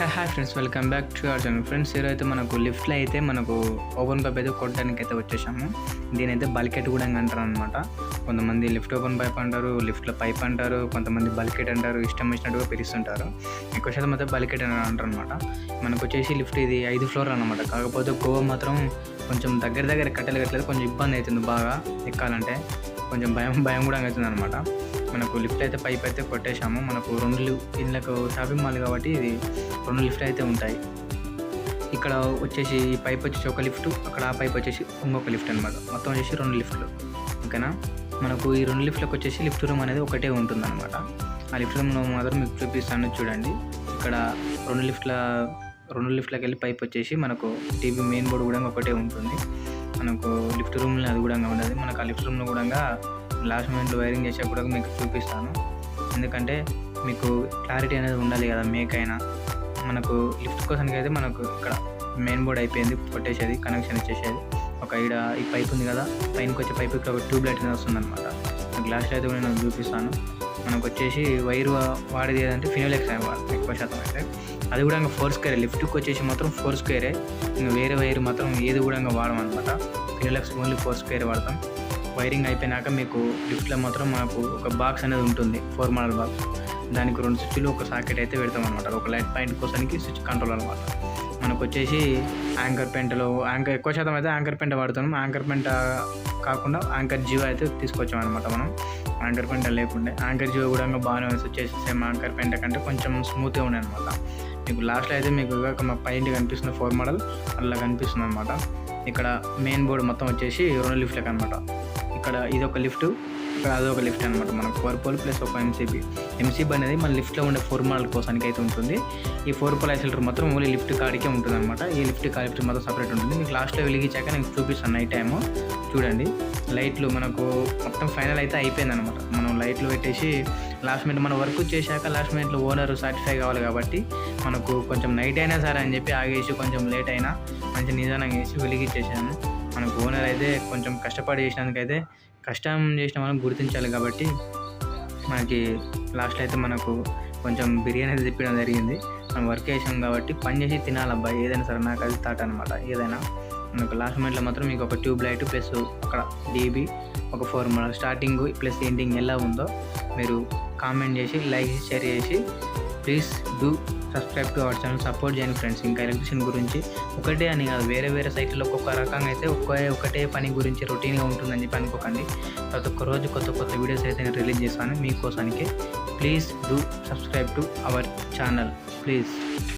Hi friends welcome back to our channel friends ఈరోజు అయితే మనకు లిఫ్ట్లో అయితే మనకు ఓపెన్ పైప్ అయితే కొట్టడానికి అయితే వచ్చేసాము. దీని అయితే బల్కెట్ కూడా అంటారు అనమాట కొంతమంది లిఫ్ట్ ఓపెన్ పైప్ అంటారు లిఫ్ట్లో పైప్ అంటారు కొంతమంది బల్కెట్ అంటారు ఇష్టం వచ్చినట్టుగా పిలుస్తుంటారు. ఎక్కువ శాతం అయితే బల్కెట్ అని అంటారు అనమాట మనకు వచ్చేసి లిఫ్ట్ ఇది ఐదు ఫ్లోర్ అనమాట కాకపోతే గోవా మాత్రం కొంచెం దగ్గర దగ్గర కట్టెలు కట్టలేదు కొంచెం ఇబ్బంది అవుతుంది బాగా ఎక్కాలంటే. కొంచెం భయం భయం కూడా అవుతుంది అనమాట మనకు లిఫ్ట్ అయితే పైప్ అయితే కొట్టేశాము. మనకు రెండు ఇళ్ళకు షాపింగ్ మాల్ కాబట్టి ఇది రెండు లిఫ్ట్ అయితే ఉంటాయి. ఇక్కడ వచ్చేసి ఈ పైప్ వచ్చేసి ఒక లిఫ్ట్ అక్కడ ఆ పైప్ వచ్చేసి ఇంకొక లిఫ్ట్ అనమాట మొత్తం వచ్చేసి రెండు లిఫ్ట్లు. ఓకేనా? మనకు ఈ రెండు లిఫ్ట్లకు వచ్చేసి లిఫ్ట్ రూమ్ అనేది ఒకటే ఉంటుందన్నమాట. ఆ లిఫ్ట్ రూమ్లో మాత్రం మీకు చూపిస్తాను చూడండి. ఇక్కడ రెండు లిఫ్ట్ల రెండు లిఫ్ట్లకు వెళ్ళి పైప్ వచ్చేసి మనకు టీవీ మెయిన్ బోర్డు కూడా ఒకటే ఉంటుంది. మనకు లిఫ్ట్ రూమ్లో అది కూడా ఉండదు. మనకు ఆ లిఫ్ట్ రూమ్లో కూడా లాస్ట్ మూమెంట్లో వైరింగ్ చేసేప్పుడు మీకు చూపిస్తాను. ఎందుకంటే మీకు క్లారిటీ అనేది ఉండాలి కదా మేకైనా మనకు లిఫ్ట్ కోసానికి అయితే మనకు ఇక్కడ మెయిన్ బోర్డ్ అయిపోయింది కొట్టేసేది కనెక్షన్ ఇచ్చేసేది. ఒక ఈడ ఈ పైప్ ఉంది కదా పైనకి వచ్చే పైప్ ఇక్కడ ఒక ట్యూబ్ లైట్ అనేది వస్తుంది అనమాట గ్లాస్ అయితే కూడా నేను చూపిస్తాను. మనకు వచ్చేసి వైర్ వాడేది ఏదంటే ఫినోలెక్స్ ఎక్కువ శాతం అయితే. అది కూడా ఇంకా ఫోర్ స్క్వేర్ లిఫ్ట్కి వచ్చేసి మాత్రం ఫోర్ స్క్వేరే ఇంకా వేరే వైర్ మాత్రం ఏది కూడా ఇంకా వాడమన్నమాట. ఫినోలెక్స్ ఓన్లీ ఫోర్ స్క్వేర్ వాడతాం. వైరింగ్ అయిపోయినాక మీకు లిఫ్ట్లో మాత్రం మాకు ఒక బాక్స్ అనేది ఉంటుంది ఫోర్ మోడల్ బాక్స్ దానికి రెండు స్విచ్లు ఒక సాకెట్ అయితే పెడతాం అనమాట ఒక లైట్ పాయింట్ కోసానికి స్విచ్ కంట్రోల్ అనమాట మనకు వచ్చేసి యాంకర్ పెంటలో యాంకర్ ఎక్కువ శాతం అయితే యాంకర్ పెంట వాడుతున్నాం యాంకర్ పెంట కాకుండా యాంకర్ జియో అయితే తీసుకొచ్చాం అనమాట మనం. యాంకర్ పెంట లేకుండా. యాంకర్ జియో కూడా బాగానే వచ్చేసి సేమ్ యాంకర్ పెంట కంటే కొంచెం స్మూత్గా ఉండే అనమాట మీకు లాస్ట్లో అయితే మీకు మా పైన కనిపిస్తున్న ఫోర్ మోడల్ అలా కనిపిస్తుంది అనమాట ఇక్కడ మెయిన్ బోర్డు మొత్తం వచ్చేసి రెండు లిఫ్ట్లకు అనమాట ఇక్కడ ఇది ఒక లిఫ్ట్. ఇక్కడ అదొక లిఫ్ట్ అనమాట మనకు. ఫోర్ పోల్ ప్లస్ ఒక ఎంసీబీ ఎంసీబీ అనేది మన లిఫ్ట్లో ఉండే ఫోర్ మోడల్ కోసానికి అయితే ఉంటుంది. ఈ ఫోర్ పోల్ ఐసోలేటర్ మాత్రం ఓన్లీ లిఫ్ట్ కాడికే ఉంటుంది అనమాట ఈ లిఫ్ట్ కా లిఫ్ట్ మాత్రం సపరేట్ ఉంటుంది. మీకు లాస్ట్లో వెలిగించాక నేను చూపిస్తాను నైట్ టైము. చూడండి. లైట్లు మనకు మొత్తం ఫైనల్ అయితే అయిపోయింది అనమాట మనం లైట్లు పెట్టేసి లాస్ట్ మినిట్ మనం వర్క్ చేశాక లాస్ట్ మినిట్లో ఓనర్ సాటిస్ఫై కావాలి కాబట్టి మనకు కొంచెం నైట్ అయినా సరే అని చెప్పి ఆగేసి కొంచెం లేట్ అయినా మంచి నిదానంగా వేసి వెలిగించేసాను మనకు ఓనర్ అయితే కొంచెం కష్టపడి చేసినందుకైతే కష్టం చేసిన మనం గుర్తించాలి కాబట్టి మనకి లాస్ట్లో అయితే మనకు కొంచెం బిర్యానీ అయితే తిప్పడం జరిగింది. మనం వర్క్ చేసాం కాబట్టి పని చేసి తినాలబ్బా ఏదైనా సరే నాకు అది థాట్ అనమాట ఏదైనా మనకు లాస్ట్ మూమెంట్లో మాత్రం మీకు ఒక ట్యూబ్ లైట్ ప్లస్ అక్కడ డీబీ ఒక four model starting plus ending ఎలా ఉందో మీరు కామెంట్ చేసి లైక్ షేర్ చేసి please do subscribe to our channel support చేయండి ఫ్రెండ్స్ ఇంకా ఎలక్ట్రిషియన్ గురించి ఒకటే అని కాదు వేరే వేరే సైట్లో ఒక్కొక్క రకంగా అయితే ఒక్క ఒకటే పని గురించి రొటీన్గా ఉంటుందని చెప్పి అనుకోకండి. ప్రతి ఒక్క రోజు కొత్త కొత్త వీడియోస్ అయితే నేను రిలీజ్ చేస్తాను మీకోసానికి. Please do subscribe to our channel please